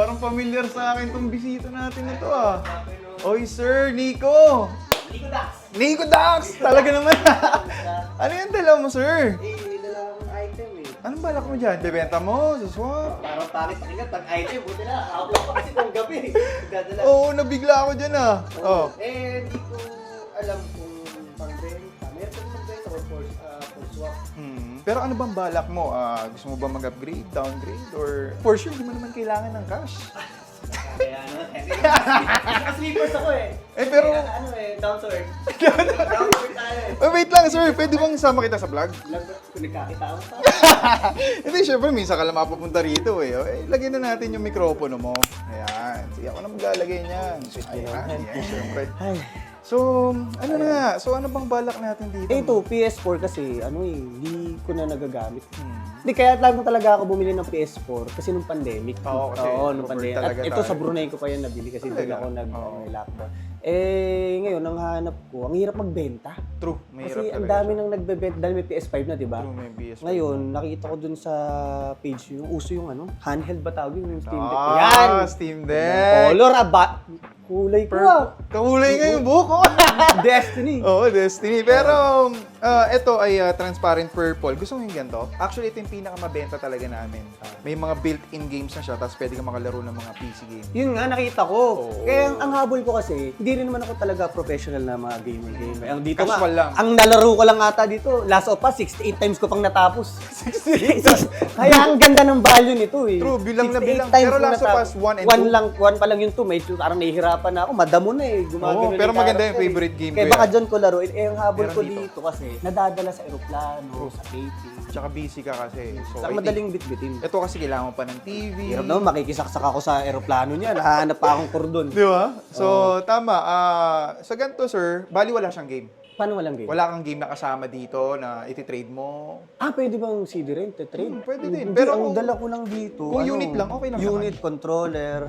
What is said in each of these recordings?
Parang familiar sa akin tong bisita natin na to ah. Oy, Sir Nico! Nico Dax! Nico Dax! Talaga naman. ano yung dala mo, sir? Eh, dala akong item eh. Anong balak mo dyan? Bebenta mo? Sa swap? Parang pangit pakinggan pag item. Buti na, nakaplock pa kasi kung gabi. Dadala. Oo, nabigla ako dyan ah. Oh. Eh, di ko alam kung swap. Hmm. Pero ano bang balak mo? Ah, gusto mo ba mag-upgrade, downgrade, or for sure, hindi mo naman kailangan ng cash? Kaya ano, kasi sleepers ako eh. Eh, pero- Kaya, ano eh, down to earth. down to earth tayo eh. Oh, wait lang, sir. Pwede bang sama kita sa vlog? Lagot kung nagkakita ako sa Hindi, syempre, minsan ka lang mapupunta rito eh. eh lagyan na natin yung mikropono mo. Ayan. Sige, ako na maglalagay niyan. Ayan, ayan, syempre. Ay. So, ano na? So, ano bang balak natin dito? Eh ito, PS4 kasi, ano eh, hindi ko na nagagamit. Hmm. Hindi, kaya lang talaga ako bumili ng PS4 kasi nung pandemic. Oo, kasi nung pandemic. At talaga ito tayo. sa Brunei ko pa yan nabili kasi Talaga? ako Oo. may lockdown. Eh, ngayon, ang hanap ko, ang hirap magbenta. True. Mahirap Kasi ang talaga dami nang nagbebenta dahil may PS5 na, di ba? True, may PS. Ngayon, nakita ko dun sa page yung uso yung ano, handheld ba tawag yung Steam Deck? Ah, Yan! Steam Deck. Color, aba! Kulay ko ah! Kakulay nga yung buhok ko. Destiny! Oo, Destiny. Pero, ah, ito ay ah, transparent purple. Gusto mo yung ganito? Actually, ito yung pinakamabenta talaga namin. May mga built-in games na siya, tapos pwede ka makalaro ng mga PC games. Yun nga, nakita ko. Oo. Kaya ang, ang habol ko kasi, hindi rin naman ako talaga professional na mga gamer-gamer. Ang dito Casual nga, lang. ang nalaro ko lang ata dito, Last of Us, 68 times ko pang natapos. 68? Kaya ang ganda ng value nito eh. True, bilang na 68 bilang. times Pero ko Last of natapos. Us 1 and One 2. lang, one pa lang yung 2. Medyo parang nahihirapan na ako. Madamo na eh. Gumagano Oo, pero maganda yung eh. favorite game Kaya ko baka yan. dyan ko laro. Eh, ang habol Meron ko dito. dito. kasi, nadadala sa aeroplano, sa taping. Tsaka busy ka kasi. So, Sa I madaling bitbitin. Ito kasi kailangan mo pa ng TV. Hirap naman, makikisaksak ako sa aeroplano niya. Nahanap pa akong kordon. Di ba? So, tama. Ah, sa ganito, sir, bali wala siyang game. Paano walang game? Wala kang game na kasama dito na iti-trade mo. Ah, pwede bang CD rin? Trade? Hmm, pwede din. Hindi, Pero ang kung- dala ko lang dito. ano, kung unit lang, okay lang Unit, controller.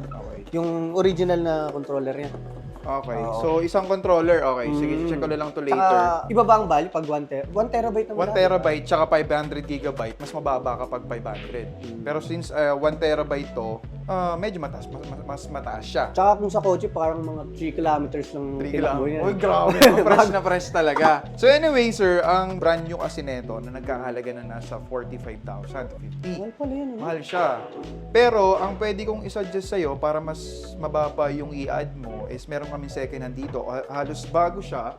Yung original na controller niya. Okay. Oo. So, isang controller. Okay. Sige, check ko na lang to later. Saka, iba ba ang value pag 1 ter 1 terabyte naman? 1 terabyte tsaka 500 gigabyte, mas mababa kapag 500. Pero since uh, 1 terabyte to, ah, medyo mataas, mas, mas, mas mataas siya. Tsaka kung sa kotse, parang mga 3 kilometers lang 3 tinakbo lang. niya. Uy, grabe. fresh na fresh talaga. So anyway, sir, ang brand new kasi neto na nagkakahalaga na nasa 45,000 to 50. Mahal pala ano? Mahal siya. Pero ang pwede kong isuggest sa'yo para mas mababa yung i-add mo is meron kami second hand dito. Ha- Halos bago siya.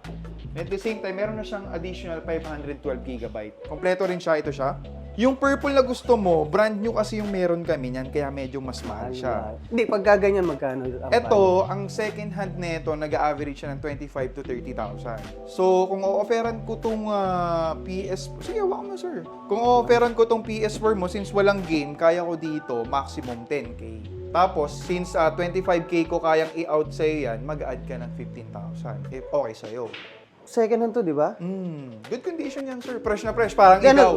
At the same time, meron na siyang additional 512 gigabyte. Kompleto rin siya. Ito siya. Yung purple na gusto mo, brand new kasi yung meron kami niyan, kaya medyo mas mahal siya. Hindi, pag gaganyan, magkano? Ito, ang second hand nito, nag-average siya ng 25 to 30,000. So, kung o-offeran ko tong ah, PS... Sige, wak mo, sir. Kung o-offeran ko tong PS4 mo, since walang game, kaya ko dito, maximum 10K. Tapos, since ah, 25K ko kayang i-out sa'yo yan, mag-add ka ng 15,000. If okay sa'yo. Second hand to, di ba? Mm, good condition yan, sir. Fresh na fresh. Parang Yan, ikaw.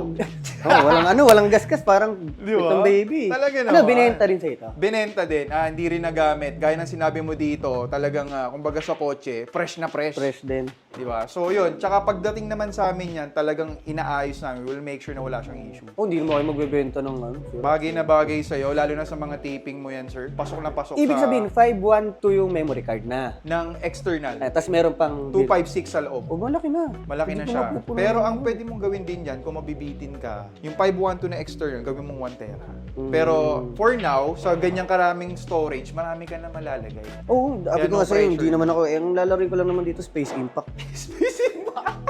oh, walang ano, walang gasgas, parang Di ba? itong baby. Talaga Ano, naman. binenta rin sa ito? Binenta din. Ah, hindi rin nagamit. Gaya ng sinabi mo dito, talagang, ah, kumbaga sa kotse, fresh na fresh. Fresh din. Di ba? So, yun. Tsaka pagdating naman sa amin yan, talagang inaayos namin. We'll make sure na wala siyang issue. Oh, hindi naman kayo magbebenta ng ano. sir. Bagay na bagay sa'yo, lalo na sa mga taping mo yan, sir. Pasok na pasok Ibig sa... sabihin, 512 yung memory card na. ng external. Eh, Tapos meron pang... 256 sa loob. Oh, malaki na. Malaki na Hindi ko siya. mapupunan Pero yun. ang pwede mong gawin din dyan, kung mabibitin ka, yung 512 na external, gawin mong 1 tera. Mm. Pero for now, sa ganyang karaming storage, marami ka na malalagay. Oo, oh, Yan, ko no nga sa'yo, hindi pressure. naman ako, eh, ang lalaroin ko lang naman dito, Space Impact. Space Impact.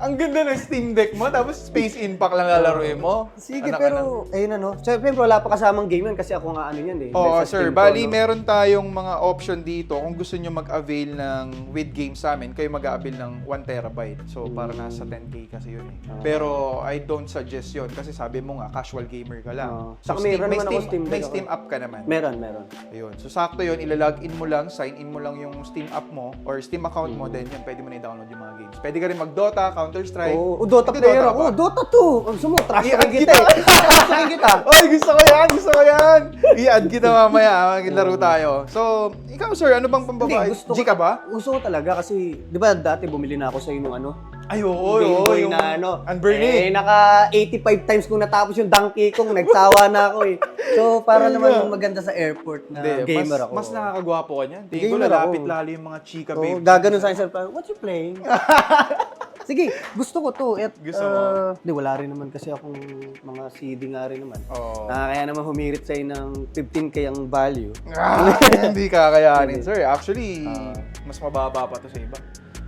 Ang ganda ng Steam Deck mo, tapos Space Impact lang lalaroin mo. Sige, Anak ka pero, ayun ano. Siyempre, wala pa kasamang game yan kasi ako nga ano yan eh. Oo, Dahil sa sir. Ko, Bali, no? meron tayong mga option dito. Kung gusto nyo mag-avail ng with games sa amin, kayo mag-avail ng 1 terabyte. So, para nasa 10k kasi yun eh. Ah. Pero, I don't suggest yun kasi sabi mo nga, casual gamer ka lang. Oo. So, Saka Steam, meron may, naman ako Steam, Steam may Deck Steam ako. app ka naman. Meron, meron. Ayun. So, sakto yun. Ilalog in mo lang, sign in mo lang yung Steam app mo or Steam account Mm. mo, then yun, pwede mo na i-download yung mga games. Pwede ka rin mag-Dota, Counter-Strike. Oo, oh, Dota Ikaw, player Dota ako. ba? Dota 2. Ang sumo, trash I-add talking kita kita. eh. Trash kita. Ay, gusto ko yan! Gusto ko yan! I-add kita mamaya, maglaro tayo. So, ikaw sir, ano bang pambabae? gusto G ka ba? Gusto ko talaga kasi, di ba dati bumili na ako sa inyo ng ano, Ay, oo, Game oo, Boy yung na ano. Unburning. Eh, naka 85 times kung natapos yung Donkey Kong, nagsawa na ako eh. So, para Ay, naman maganda sa airport na Hindi, gamer mas, ako. mas nakakagwapo ka niyan. Tingin ko Gamer lalapit ako. lalo yung mga chika So, babe. gaganon sa akin, sir, parang, what you playing? Sige, gusto ko to. At, Gusto mo? uh, Di, wala rin naman kasi akong mga CD nga rin naman. Oo. Ah, kaya naman humirit sa'yo ng 15k ang value. Ah, hindi kakayanin, sir. Actually, Ah. mas mababa pa to sa iba.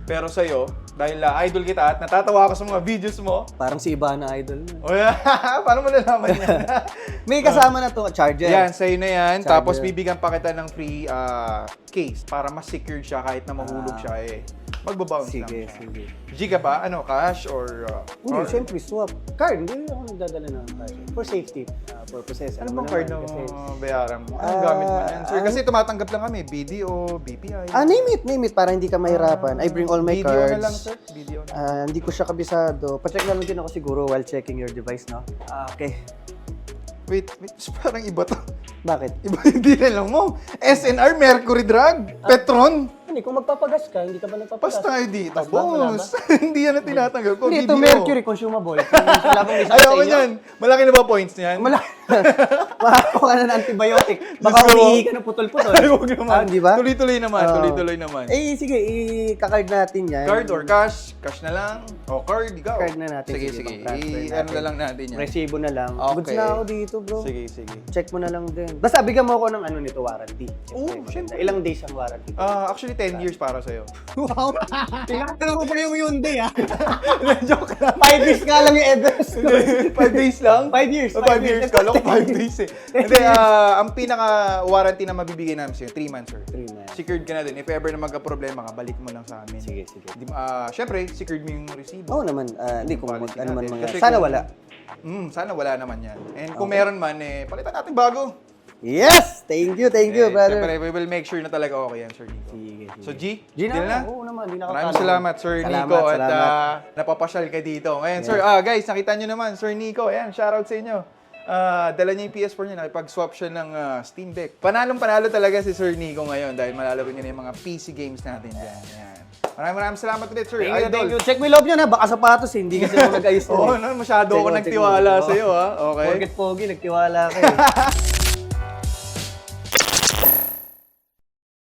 Pero sa'yo, dahil ah, idol kita at natatawa ka sa mga videos mo, Parang si Idol na. o yan, paano mo nalaman yan? May kasama na to, charger. yan, sa'yo na yan. Charger. Tapos bibigyan pa kita ng free ah, case para mas secured siya kahit na mahulog Ah. siya eh. Magbabounce lang Sige, siya. sige. G ka ba? Ano, cash or... ah, Hindi, or- syempre, swap. Card, hindi ako nagdadala ng card. For safety uh, purposes. Ano bang card na bayaran mo? Anong Ah, gamit mo yan? Sir, ah, kasi tumatanggap lang kami. BDO, BPI. Ah, name it, name it, para hindi ka mahirapan. I bring all my BDO cards. na lang, sir. BDO na. Ah, hindi ko siya kabisado. Pacheck na lang din ako siguro while checking your device, no? Ah, okay. Wait, wait, parang iba to. Bakit? Iba na lang mo. SNR, Mercury Drug, Petron. Hindi, kung magpapagas ka, hindi ka ba nagpapagas? Pas tayo dito, Pas ba? Wala ba? boss. hindi yan ang tinatanggap ko. Hindi, ito BDO. mercury consumable. Wala bang isa sa Ayoko inyo? niyan. Malaki na ba points niyan? Wala. Makakuha ka na ng antibiotic. Baka Gusto mo? umihi ka ng putol-putol. Ay, huwag naman. Ah, di ba? Tuloy-tuloy naman, Oo. tuloy-tuloy naman. Eh, sige, i-card natin yan. Card or cash? Cash na lang? O card, ikaw. Card na natin. Sige, Sige, sige. pang-transfer I- ano natin. na lang natin yan. Resibo na lang. Okay. Goods na ako dito, bro. Sige, sige. Check mo na lang din. Basta bigyan mo ako ng ano nito, warranty. Oo, maganda. syempre. Ilang days ang warranty? Ah, actually, 10 years para sa'yo. Wow! Tinatanong ko pa yung Hyundai, ah. Joke lang. Five years nga lang yung ko. 5 days lang? Five years, Oh, five five years. years. Kala ko 5 days eh. Hindi, ah, ang pinaka-warranty na mabibigay namin sa'yo, 3 months, sir. Three months. Secured ka na din. If ever na magka-problema ka, balik mo lang sa amin. Sige, sige. Di, ah, Siyempre, secured mo yung resibo. Oo naman, ah, hindi kung mag, Policy ano man natin. mga... Kasi Sana kung- wala. Mm, sana wala naman yan. And kung meron man, eh, palitan natin bago. Yes! Thank you, thank you, Eh, brother. Siyempre, we will make sure na talaga okay yan, Sir Nico. Sige, sige. So, G, G na, deal na? Oo naman, di nakakala. Maraming salamat, Sir Salamat, Nico. At salamat. ah, napapasyal ka dito. Ngayon, Sir, ah, guys, nakita nyo naman, Sir Nico. Ayan, shoutout sa inyo. Ah, dala niya yung PS4 niya, nakipag-swap siya ng ah, Steam Deck. Panalong panalo talaga si Sir Nico ngayon dahil malalaro niya na yung mga PC games natin dyan. Ayan. Maraming maraming salamat ulit, Sir. Thank you, Idol. thank you. Check mo yung loob niya na, baka sapatos eh. Hindi kasi ako nag-ayos. nun Oo, eh. no, masyado Check ako nagtiwala Oo. sa'yo, ha? Okay. Porket pogi, nagtiwala ka eh.